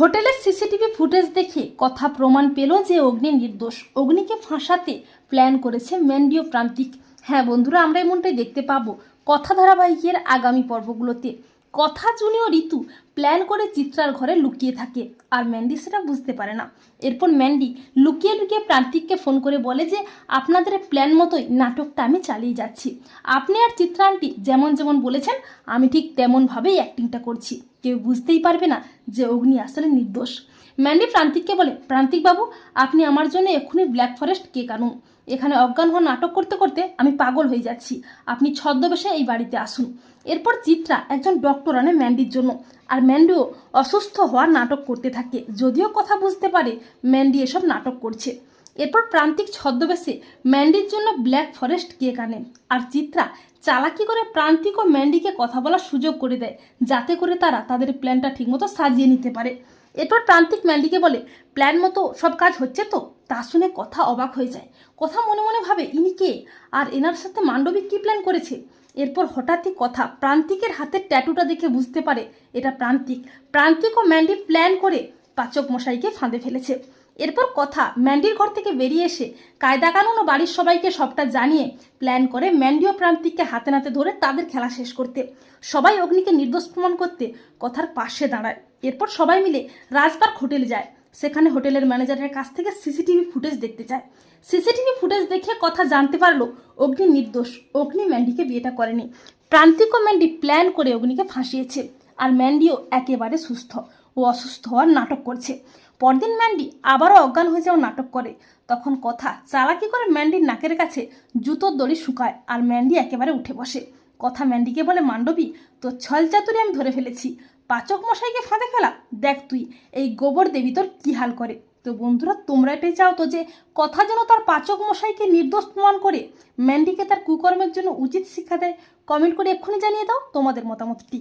হোটেলের CCTV footage দেখে কথা প্রমাণ পেল যে অগ্নি নির্দোষ অগ্নিকে ফাঁসাতে প্ল্যান করেছে ম্যান্ডিও প্রান্তিক। হ্যাঁ বন্ধুরা, আমরা এমনটাই দেখতে পাবো। কথা ধারাবাহিকের আগামী পর্বগুলোতে। কথা চুনিও ঋতু প্ল্যান করে চিত্রার ঘরে লুকিয়ে থাকে। আর ম্যান্ডি সেটা বুঝতে পারে না। এরপর ম্যান্ডি লুকিয়ে লুকিয়ে প্রান্তিককে ফোন করে বলে যে, আপনাদের প্ল্যান মতোই নাটকটা আমি চালিয়ে যাচ্ছি। আপনি আর চিত্রা যেমন যেমন বলেছেন, আমি ঠিক তেমনভাবেই অ্যাক্টিংটা করছি। কেউ বুঝতেই পারবে না যে অগ্নি আসলে নির্দোষ। ম্যান্ডি প্রান্তিককে বলে প্রান্তিক বাবু আপনি আমার জন্য এক্ষুনি ব্ল্যাক ফরেস্ট কেক আনুন এখানে অজ্ঞান হওয়া নাটক করতে করতে আমি পাগল হয়ে যাচ্ছি আপনি ছদ্মবেশে এই বাড়িতে আসুন এরপর চিত্রা একজন ডক্টর আনে ম্যান্ডির জন্য আর ম্যান্ডিও অসুস্থ হওয়ার নাটক করতে থাকে যদিও কথা বুঝতে পারে ম্যান্ডি এসব নাটক করছে এরপর প্রান্তিক ছদ্মবেশে ম্যান্ডির জন্য ব্ল্যাক ফরেস্ট কেক আনে আর চিত্রা চালাকি করে প্রান্তিক ও ম্যান্ডিকে কথা বলার সুযোগ করে দেয়, যাতে করে তারা তাদের প্ল্যানটা ঠিকমতো সাজিয়ে নিতে পারে। এরপর প্রান্তিক ম্যান্ডিকে বলে, প্ল্যান মতো সব কাজ হচ্ছে তো? তা শুনে কথা অবাক হয়ে যায়। কথা মনে মনে ভাবে, ইনি কে? আর এনার সাথে মান্ডবিক কী প্ল্যান করেছে? এরপর হঠাৎই কথা প্রান্তিকের হাতের ট্যাটুটা দেখে বুঝতে পারে, এটা প্রান্তিক। প্রান্তিক ও ম্যান্ডি প্ল্যান করে পাচক মশাইকে ফাঁদে ফেলেছে। এরপর কথা, ম্যান্ডির ঘর থেকে বেরিয়ে এসে কায়দা কানুন ও বাড়ির সবাইকে সবটা জানিয়ে প্ল্যান করে ম্যান্ডিও প্রান্তিককে হাতে নাতে ধরে তাদের খেলা শেষ করতে। সবাই অগ্নিকে নির্দোষ প্রমাণ করতে কথার পাশে দাঁড়ায়। এরপর সবাই মিলে রাজপার্ক হোটেলে যায়। সেখানে হোটেলের ম্যানেজারের কাছ থেকে সিসিটিভি ফুটেজ দেখতে যায় সিসিটিভি ফুটেজ দেখে কথা জানতে পারল অগ্নি নির্দোষ। অগ্নি ম্যান্ডিকে বিয়েটা করেনি। প্রান্তিক ও ম্যান্ডি প্ল্যান করে অগ্নিকে ফাঁসিয়েছে। আর ম্যান্ডিও একেবারে সুস্থ। ও অসুস্থ হওয়ার নাটক করছে। পরদিন ম্যান্ডি আবারও অজ্ঞান হয়ে যাওয়ার নাটক করে। তখন কথা, চালাকি করে ম্যান্ডির নাকের কাছে জুতোর দড়ি শুকায় আর ম্যান্ডি একেবারে উঠে বসে। কথা ম্যান্ডিকে বলে, মান্ডবী, তোর ছল চাতুরি আমি ধরে ফেলেছি। পাচক মশাইকে ফাঁদে ফেলা, দেখ তুই, এই গোবর দেবী তোর কী হাল করে? তো বন্ধুরা তোমরা এটাই চাও তো যে, কথা যেন তার পাচক মশাইকে নির্দোষ প্রমাণ করে। ম্যান্ডিকে তার কুকর্মের জন্য উচিত শিক্ষা দেয়। কমেন্ট করে এক্ষুনি জানিয়ে দাও তোমাদের মতামতটি।